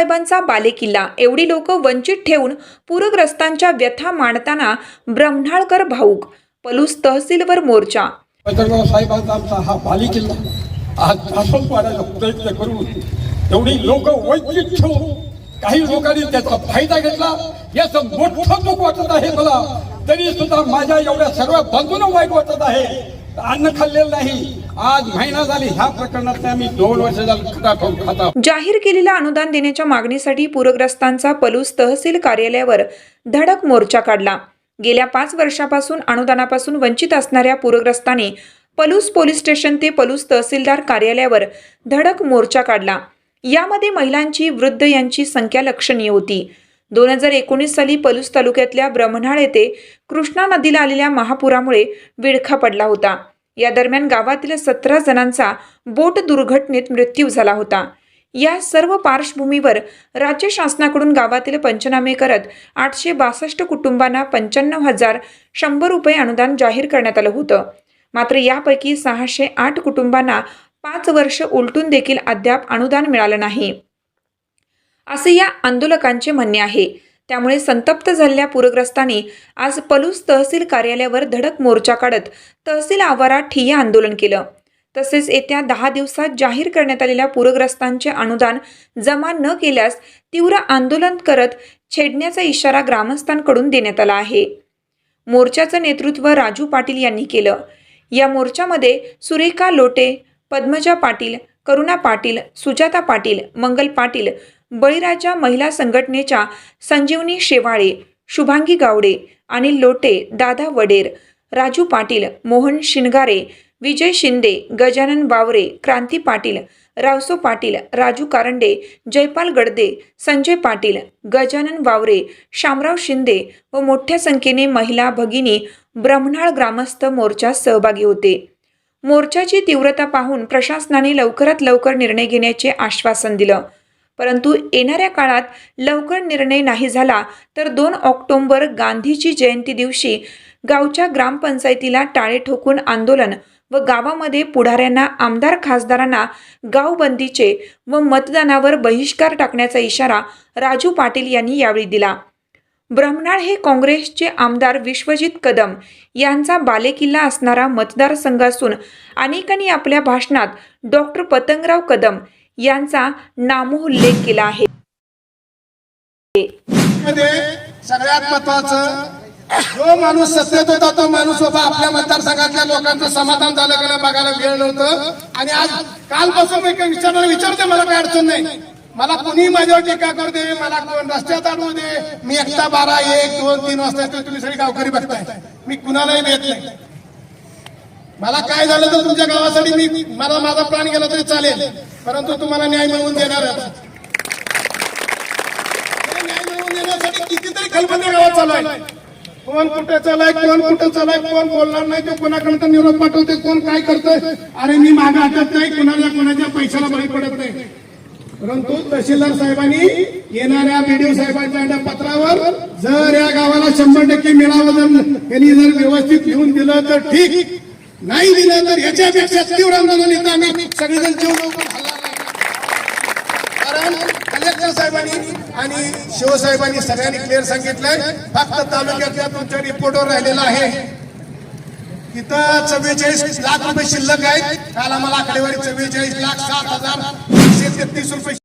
बाबासाहेबांचा बालेकिल्ला. एवढी लोक वंचित ठेवून पूरग्रस्तांच्या व्यथा मांडताना ब्रह्मणाळकर भाऊक पलूस तहसीलवर मोर्चा. साहेबांचा आमचा हा बाली आज प्रयत्न करून एवढी लोक वंचित ठेवून काही लोकांनी त्याचा फायदा घेतला. याचं मोठं दुःख वाटत आहे मला. तरी सुद्धा माझ्या एवढ्या सर्व बंधून वाईट वाटत आहे. अन्न खाल्लेलं नाही. आज महिना झाली ह्या प्रकरणात आम्ही दोन वर्ष जाहीर केलेल्या अनुदान देण्याच्या मागणीसाठी पूरग्रस्तांचा पलूस तहसील कार्यालयावर धडक मोर्चा काढला. गेल्या पाच वर्षापासून अनुदानापासून वंचित असणाऱ्या पूरग्रस्तांनी पलूस पोलीस स्टेशन ते पलूस तहसीलदार कार्यालयावर धडक मोर्चा काढला. यामध्ये महिलांची वृद्ध यांची संख्या लक्षणीय होती. दोन हजार एकोणीस साली पलूस तालुक्यातल्या ब्रह्मणाळ येथे कृष्णा नदीला आलेल्या महापुरामुळे विळखा पडला होता. या दरम्यान गावातील सतरा जणांचा बोट दुर्घटनेत मृत्यू झाला होता. या सर्व पार्श्वभूमीवर राज्य शासनाकडून गावातील पंचनामे करत आठशे बासष्ट कुटुंबांना पंच्याण्णव हजार शंभर रुपये अनुदान जाहीर करण्यात आलं होतं. मात्र यापैकी सहाशे आठ कुटुंबांना पाच वर्ष उलटून देखील अद्याप अनुदान मिळालं नाही. असे या आंदोलकांचे म्हणणे आहे. त्यामुळे संतप्त झालेल्या पूरग्रस्तांनी आज पलूस तहसील कार्यालयावर धडक मोर्चा काढत तहसील आवारात ठिय्या आंदोलन केलं. तसेच येत्या दहा दिवसात जाहीर करण्यात आलेल्या पूरग्रस्तांचे अनुदान जमा न केल्यास तीव्र आंदोलन करत छेडण्याचा इशारा ग्रामस्थांकडून देण्यात आला आहे. मोर्चाचं नेतृत्व राजू पाटील यांनी केलं. या मोर्चामध्ये सुरेखा लोटे पद्मजा पाटील करुणा पाटील सुजाता पाटील मंगल पाटील बळीराजा महिला संघटनेच्या संजीवनी शेवाळे शुभांगी गावडे अनिल लोटे दादा वडेर राजू पाटील मोहन शिनगारे विजय शिंदे गजानन बावरे क्रांती पाटील रावसो पाटील राजू कारंडे जयपाल गडदे संजय पाटील गजानन वावरे शामराव शिंदे व मोठ्या संख्येने महिला भगिनी ब्रह्मणाळ ग्रामस्थ मोर्चात सहभागी होते. मोर्चाची तीव्रता पाहून प्रशासनाने लवकरात लवकर निर्णय घेण्याचे आश्वासन दिलं. परंतु येणाऱ्या काळात लवकर निर्णय नाही झाला तर दोन ऑक्टोबर गांधीची जयंती दिवशी गावच्या ग्रामपंचायतीला टाळे ठोकून आंदोलन व गावामध्ये पुढाऱ्यांना आमदार खासदारांना गावबंदीचे व मतदानावर बहिष्कार टाकण्याचा इशारा राजू पाटील यांनी यावेळी दिला. ब्रह्मनाळ हे काँग्रेसचे आमदार विश्वजित कदम यांचा बालेकिल्ला असणारा मतदारसंघ असून अनेकांनी आपल्या भाषणात डॉक्टर पतंगराव कदम यांचा नामोल्लेख केला आहे. मध्ये सगळ्यात महत्वाचं जो माणूस सत्तेत होता तो माणूस बाबा आपल्या मतदारसंघातल्या लोकांचं समाधान झालं का बघायला वेळ नव्हतं. आणि आज कालपासून मी काही विचारणार विचारते मला काही अडचण नाही. मला कुणी माझ्यावर टीका करू दे मला कोण रस्त्यात आणू दे मी एकटा बारा एक दोन तीन वाजता येतो तुम्ही सगळी गावकरी बघताय. मी कुणालाही देत नाही. मला काय झालं तर तुमच्या गावासाठी मी मला माझा प्राण गेला तरी चालेल. परंतु तुम्हाला न्याय मिळवून देणार न्याय मिळवून देण्यासाठी कितीतरी कल्पना गावात चालू आहे कोण कुठे चालाय कोण कुठे चालाय कोण बोलणार नाही ते कोणाकडे निरोप पाठवते कोण काय करतोय? अरे मी मागे हटत नाही कोणाच्या कोणाच्या पैशाला बळी पडत नाही. परंतु तहसीलदार साहेबांनी येणाऱ्या बीडीओ साहेबांच्या पत्रावर जर या गावाला शंभर टक्के मिळावं जर त्यांनी जर व्यवस्थित घेऊन दिलं तर ठीक. नाही दिलं तर याच्यापेक्षा तीव्र आंदोलन येतं आम्ही सगळेजण जीव लवकर हलणार नाही. कारण कलेक्टर साहेबांनी आणि शिवसाहेबांनी सगळ्यांनी क्लिअर सांगितलंय. फक्त तालुक्यातल्या तुमच्या रिपोर्टवर राहिलेला आहे. इथं चव्वेचाळीस लाख रुपये शिल्लक आहेत काल आम्हाला आकडेवारी चव्वेचाळीस लाख सात हजार एकशे तेहतीस रुपये